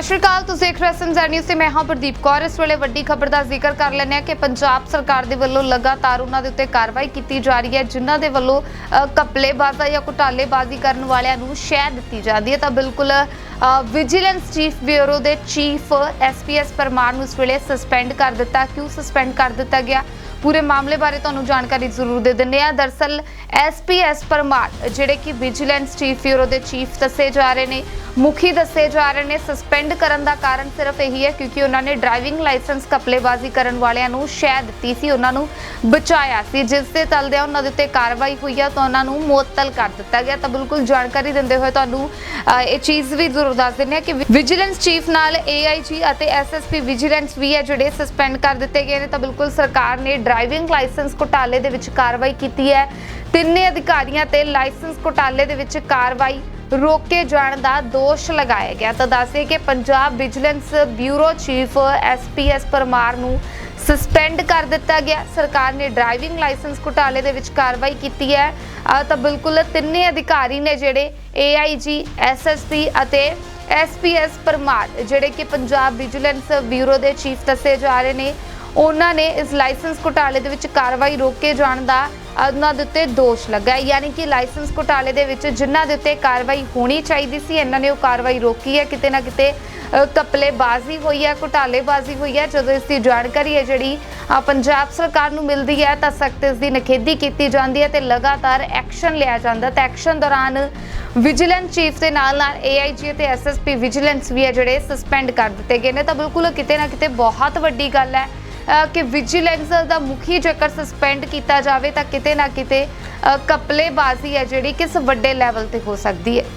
ਸਤਿ ਸ਼੍ਰੀ ਅਕਾਲ ਤੁਸੀਂ ਦੇਖ ਰਹੇ ਹੋ ਐਸਐਮਜ਼ੈਡ ਨਿਊਜ਼ ਤੇ ਮੈਂ ਹਾਂ ਪ੍ਰਦੀਪ ਕੌਰ। ਇਸ ਵੇਲੇ ਵੱਡੀ ਖਬਰ ਦਾ ਜ਼ਿਕਰ ਕਰ ਲੈਂਦੇ ਹਾਂ ਕਿ ਪੰਜਾਬ ਸਰਕਾਰ ਦੇ ਵੱਲੋਂ ਲਗਾਤਾਰ ਉਹਨਾਂ ਦੇ ਉੱਤੇ ਕਾਰਵਾਈ ਕੀਤੀ ਜਾ ਰਹੀ ਹੈ ਜਿਨ੍ਹਾਂ ਦੇ ਵੱਲੋਂ ਅ, ਜਾਂ ਘੁਟਾਲੇਬਾਜ਼ੀ ਕਰਨ ਵਾਲਿਆਂ ਨੂੰ ਸ਼ਹਿ ਦਿੱਤੀ ਜਾਂਦੀ ਹੈ। ਤਾਂ ਬਿਲਕੁਲ ਵਿਜੀਲੈਂਸ ਚੀਫ ਬਿਊਰੋ ਦੇ ਚੀਫ ਐਸਪੀਐਸ ਪਰਮਾਰ ਨੂੰ ਇਸ ਵੇਲੇ ਸਸਪੈਂਡ ਕਰ ਦਿੱਤਾ। ਕਿਉਂ ਸਸਪੈਂਡ ਕਰ ਦਿੱਤਾ ਗਿਆ? ਪੂਰੇ ਮਾਮਲੇ ਬਾਰੇ ਤੁਹਾਨੂੰ ਜਾਣਕਾਰੀ ਜ਼ਰੂਰ ਦੇ ਦਿੰਦੇ ਆ ਦਰਸਲ ਐਸਪੀਐਸ ਪਰਮਾਰ ਜਿਹੜੇ ਕਿ ਵਿਜੀਲੈਂਸ ਚੀਫ ਬਿਊਰੋ ਦੇ ਚੀਫ ਦੱਸੇ ਜਾ ਰਹੇ ਨੇ ਮੁਖੀ ਦੱਸੇ ਜਾ ਰਹੇ ਨੇ ਸਸਪੈਂਡ ਕਰਨ ਦਾ ਕਾਰਨ ਸਿਰਫ ਇਹੀ ਹੈ ਕਿਉਂਕਿ ਉਹਨਾਂ ਨੇ ਡਰਾਈਵਿੰਗ ਲਾਇਸੈਂਸ ਕਪਲੇਬਾਜ਼ੀ ਕਰਨ ਵਾਲਿਆਂ ਨੂੰ ਸ਼ਹਿ ਦਿੱਤੀ ਸੀ, ਉਹਨਾਂ ਨੂੰ ਬਚਾਇਆ ਸੀ। ਜਿਸ ਦੇ ਚੱਲਦਿਆਂ ਉਹਨਾਂ ਦੇ ਉੱਤੇ ਕਾਰਵਾਈ ਹੋਈ ਹੈ ਤਾਂ ਉਹਨਾਂ ਨੂੰ ਮੁਅੱਤਲ ਕਰ ਦਿੱਤਾ ਗਿਆ। ਤਾਂ ਬਿਲਕੁਲ ਜਾਣਕਾਰੀ ਦਿੰਦੇ ਹੋਏ ਤੁਹਾਨੂੰ ਇਹ ਚੀਜ਼ ਵੀ ਜ਼ਰੂਰ ਦੱਸ ਦਿੰਦੇ ਹਾਂ ਕਿ ਵਿਜੀਲੈਂਸ ਚੀਫ ਨਾਲ ਏਆਈਜੀ ਅਤੇ ਐਸਐਸਪੀ ਵਿਜੀਲੈਂਸ ਵੀ ਹੈ, ਜਿਹੜੇ ਸਸਪੈਂਡ ਕਰ ਦਿੱਤੇ ਗਏ ਨੇ। ਤਾਂ ਬਿਲਕੁਲ ਸਰਕਾਰ ਨੇ ਡਰਾਈਵਿੰਗ ਲਾਇਸੈਂਸ ਘੁਟਾਲੇ ਦੇ ਵਿੱਚ ਕਾਰਵਾਈ ਕੀਤੀ ਹੈ। ਤਿੰਨੇ ਅਧਿਕਾਰੀਆਂ ਤੇ ਲਾਇਸੈਂਸ ਘੁਟਾਲੇ ਦੇ ਵਿੱਚ ਕਾਰਵਾਈ ਰੋਕੇ ਜਾਣ ਦਾ ਦੋਸ਼ ਲਗਾਇਆ ਗਿਆ। ਤਾਂ ਦੱਸੇ ਕਿ Punjab vigilance bureau chief SPS Parmar ਨੂੰ ਸਸਪੈਂਡ ਕਰ ਦਿੱਤਾ ਗਿਆ। ਸਰਕਾਰ ਨੇ ਡਰਾਈਵਿੰਗ ਲਾਇਸੈਂਸ ਘੁਟਾਲੇ ਦੇ ਵਿੱਚ ਕਾਰਵਾਈ ਕੀਤੀ ਹੈ। ਤਾਂ ਬਿਲਕੁਲ ਤਿੰਨੇ ਅਧਿਕਾਰੀ ਨੇ ਜਿਹੜੇ ਏਆਈਜੀ ਐਸਐਸਪੀ ਅਤੇ ਐਸਪੀਐਸ ਪਰਮਾਰ, ਜਿਹੜੇ ਕਿ ਪੰਜਾਬ ਵਿਜੀਲੈਂਸ ਬਿਊਰੋ ਦੇ ਚੀਫ ਦੱਸੇ ਜਾ ਰਹੇ ਨੇ ਉਹਨਾਂ ਨੇ ਇਸ ਲਾਇਸੈਂਸ ਘੁਟਾਲੇ ਦੇ ਵਿੱਚ ਕਾਰਵਾਈ ਰੋਕੇ ਜਾਣ ਦਾ ਉਹਨਾਂ ਦੇ ਉੱਤੇ ਦੋਸ਼ ਲੱਗਾ ਯਾਨੀ ਕਿ ਲਾਇਸੈਂਸ ਘੁਟਾਲੇ ਦੇ ਵਿੱਚ ਜਿਨ੍ਹਾਂ ਦੇ ਉੱਤੇ ਕਾਰਵਾਈ ਹੋਣੀ ਚਾਹੀਦੀ ਸੀ ਇਹਨਾਂ ਨੇ ਉਹ ਕਾਰਵਾਈ ਰੋਕੀ ਹੈ। ਕਿਤੇ ਨਾ ਕਿਤੇ ਅ, ਕਪਲੇਬਾਜ਼ੀ ਹੋਈ ਹੈ ਘੁਟਾਲੇਬਾਜ਼ੀ ਹੋਈ ਹੈ। ਜਦੋਂ ਇਸ ਦੀ ਜਾਣਕਾਰੀ ਹੈ ਜਿਹੜੀ ਪੰਜਾਬ ਸਰਕਾਰ ਨੂੰ ਮਿਲਦੀ ਹੈ ਤਾਂ ਸਖਤ ਇਸ ਦੀ ਨਖੇਦੀ ਕੀਤੀ ਜਾਂਦੀ ਹੈ ਤੇ ਲਗਾਤਾਰ ਐਕਸ਼ਨ ਲਿਆ ਜਾਂਦਾ ਹੈ। ਐਕਸ਼ਨ ਦੌਰਾਨ ਵਿਜੀਲੈਂਸ ਚੀਫ ਦੇ ਨਾਲ ਨਾਲ ਏਆਈਜੀ ਤੇ ਐਸਐਸਪੀ ਵਿਜੀਲੈਂਸ ਵੀ ਹੈ ਜਿਹੜੇ ਸਸਪੈਂਡ ਕਰ ਦਿੱਤੇ ਗਏ ਨੇ। ਤਾਂ ਬਿਲਕੁਲ ਕਿਤੇ ਨਾ ਕਿਤੇ ਬਹੁਤ ਵੱਡੀ ਗੱਲ ਹੈ। ਕਿ ਵਿਜੀਲੈਂਸ ਦਾ ਮੁਖੀ ਜੇਕਰ ਸਸਪੈਂਡ ਕੀਤਾ ਜਾਵੇ ਤਾਂ ਕਿਤੇ ਨਾ ਕਿਤੇ ਅ, ਕਪਲੇਬਾਜ਼ੀ ਹੈ ਜਿਹੜੀ ਕਿਸ ਵੱਡੇ ਲੈਵਲ ਤੇ ਹੋ ਸਕਦੀ ਹੈ।